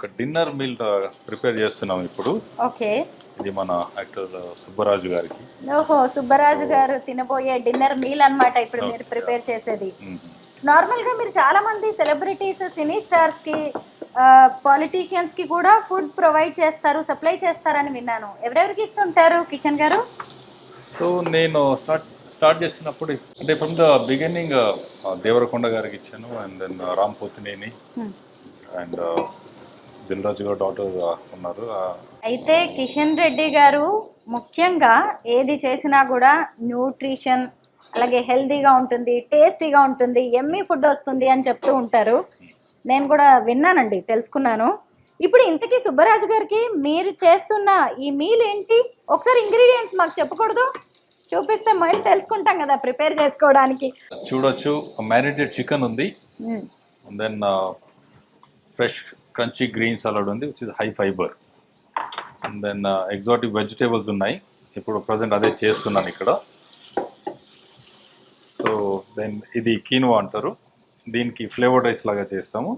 ఒక dinner meal prepare చేస్తున్నాం ఇప్పుడు. ఓకే. ఇది మన యాక్టర్ సుబ్బరాజు గారికి. ఓహో సుబ్బరాజు గారు తినబోయే డిన్నర్ మీల్ అన్నమాట ఇప్పుడు మీరు ప్రిపేర్ చేసేది. నార్మల్గా మీరు చాలా మంది సెలబ్రిటీస్ సినీ స్టార్స్కి పాలిటీషియన్స్కి కూడా ఫుడ్ ప్రొవైడ్ చేస్తారు సప్లై చేస్తారని విన్నాను. ఎవరెవరికి ఇస్తుంటారు కిషన్ గారు? సో నేను స్టార్ట్ స్టార్ట్ చేసినప్పుడు అంటే ఫ్రమ్ ద బిగినింగ్ దేవరకొండ గారికి ఇచ్చాను and then Ram Pothineni. And Dil Raju garu daughter ఉన్నారు. అయితే కిషన్ రెడ్డి గారు ముఖ్యంగా ఏది చేసినా కూడా న్యూట్రిషన్ అలాగే హెల్తీగా ఉంటుంది టేస్టీగా ఉంటుంది ఎమ్మీ ఫుడ్ వస్తుంది అని చెప్తూ ఉంటారు. నేను కూడా విన్నానండి తెలుసుకున్నాను. ఇప్పుడు ఇంతకీ సుబ్బరాజు గారికి మీరు చేస్తున్న ఈ మీల్ ఏంటి? ఒకసారి ఇంగ్రీడియంట్స్ మాకు చెప్పకూడదు? చూపిస్తే మేము తెలుసుకుంటాం కదా ప్రిపేర్ చేసుకోవడానికి. చూడొచ్చు. మ్యారినేటెడ్ చికెన్ ఉంది. Then fresh crunchy green salad ఉంది which is high fibre and then exotic vegetables ఉన్నాయి. ఇప్పుడు ప్రజెంట్ అదే చేస్తున్నాను ఇక్కడ. సో దెన్ ఇది కీనువా అంటారు. దీనికి ఫ్లేవర్డ్ రైస్ లాగా చేస్తాము.